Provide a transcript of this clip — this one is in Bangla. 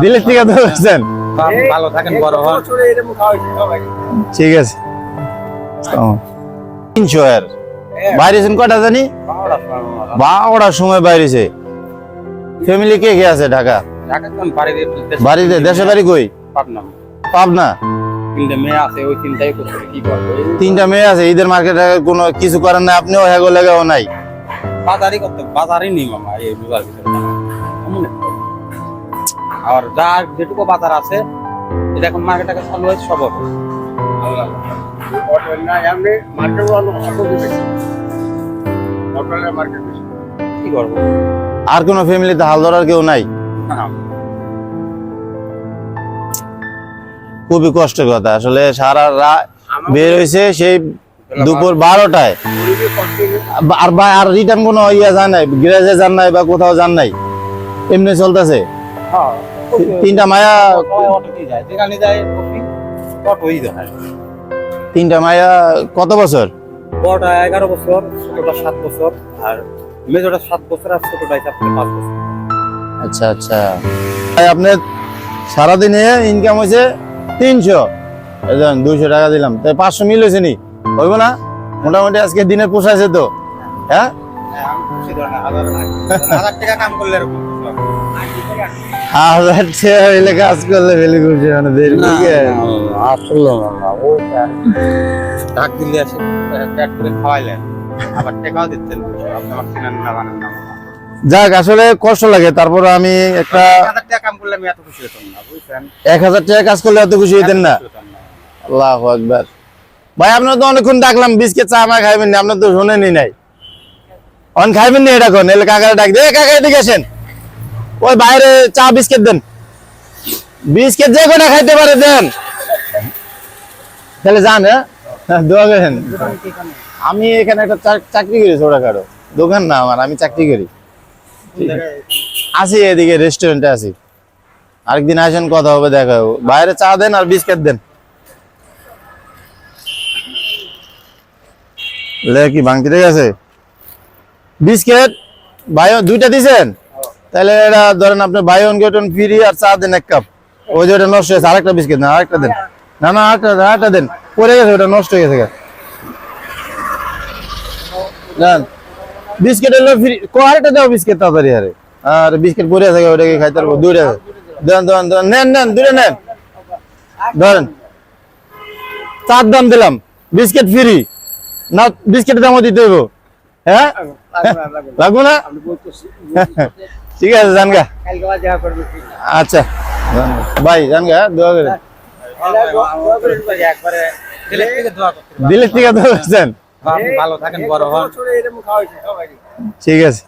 দিলের থেকে দোয়া ভালো থাকেন বড় হন ঠিক আছে। তিনশো বাইরেছেন কটা জানি? বারোটার সময় বাইরেছে। ফ্যামিলি কে কে আছে ঢাকা? বাড়িতে দেশে বাড়ি কই? পাবনা। তিনটা মেয়ে আছে ঈদের মার্কেটে কোনো কিছু করেন না আপনিও হ্যাগো লেগেও নাই। বাজারই করতে বাজারই নেই মামা এই রোজার ভিতরে। আর যা যেটুকু বাজার আছে এটা এখন মার্কেট চালু হয়েছে সব কি করব? আর কোনো ফ্যামিলিতে হাল ধরার কেউ নাই। খুবই কষ্টের কথা। আসলে সারা রাত বের হয়েছে সেই দুপুর বারোটায়? আর বা আর রিটার্ন কোনো ইয়ে যান নাই? গ্যারেজে যান নাই বা কোথাও যান নাই? এমনি চলতেছে? হ্যাঁ তিনটা মায়া তিনটা মায়া কত বছর? বড়টা এগারো বছর ছোটটা সাত বছর আর মেজোটা সাত বছর আর ছোটটা পাঁচ বছর। আচ্ছা আচ্ছা। ভাই আপনার সারাদিনে ইনকাম হয়েছে তিনশো। দুইশো টাকা দিলাম। তাই পাঁচশো মিল হয়েছে নি? হইব না? মোটামুটি আজকে দিনে পোষাইছে তো। হ্যাঁ? হাজার টাকা হইলে কাজ করলে মানে দেরি না ডাক দিলে আসে করে খাওয়াইলেন আবার টাকাও আপনি আমার না না। যাক আসলে কষ্ট লাগে তারপর আমি একটা হাজার কাম করলে আমি এত খুশি হতাম না বুঝছেন? এক হাজার টাকা কাজ করলে এত খুশি হইতেন না। আল্লাহ একবার ভাই আপনার তো অনেকক্ষণ ডাকলাম বিস্কিট চা আমার খাইবেন না আপনার তো শোনেনি নাই। অন খাইবেন না এটা কোন? এলে কাকারে ডাক দে। কাকা এদিকে আসেন। ওই বাইরে চা বিস্কিট দেন। বিস্কিট যে কোনা খাইতে পারে দেন। তাহলে যান হ্যাঁ? হ্যাঁ, দোয়া করেন। আমি এখানে একটা চাক- চাকরি করি ছোটখাটো। দোকান না আমার আমি চাকরি করি। আছি। এদিকে রেস্টুরেন্টে আছি। আরেকদিন আসেন কথা হবে দেখা হবে। বাইরে চা দেন আর বিস্কিট দেন। লে, কি ভাঙতি আছে? বিস্কিট বাই দুইটা দিছেন? তাহলে এটা ধরেন আপনি বাই ওয়ান গেট ফ্রি আর চা দেন এক কাপ। ওই যে ওটা নষ্ট হয়েছে, আরেকটা বিস্কিট না, আরেকটা দেন। না না, আরেকটা আরেকটা দেন। পড়ে গেছে, ওটা নষ্ট হয়ে গেছে দেন। বিস্কিট হলো ফ্রি, কো, আরেকটা দাও বিস্কিট তাড়াতাড়ি, আরে। আর বিস্কিট পড়ে আছে ওটাকে খাইতে পারব, দুইটা। দেন দেন দেন, নেন নেন, দুইটা নেন। ধরেন। চার দাম দিলাম, বিস্কিট ফ্রি। না বিস্কিটের দামও দিতে হইব। হ্যাঁ? লাগবো না ঠিক আছে জান গা আচ্ছা। ভাই জান গা দোয়া করে দিলের থেকে দোয়া আপনি ভালো থাকেন বড় হন ঠিক আছে।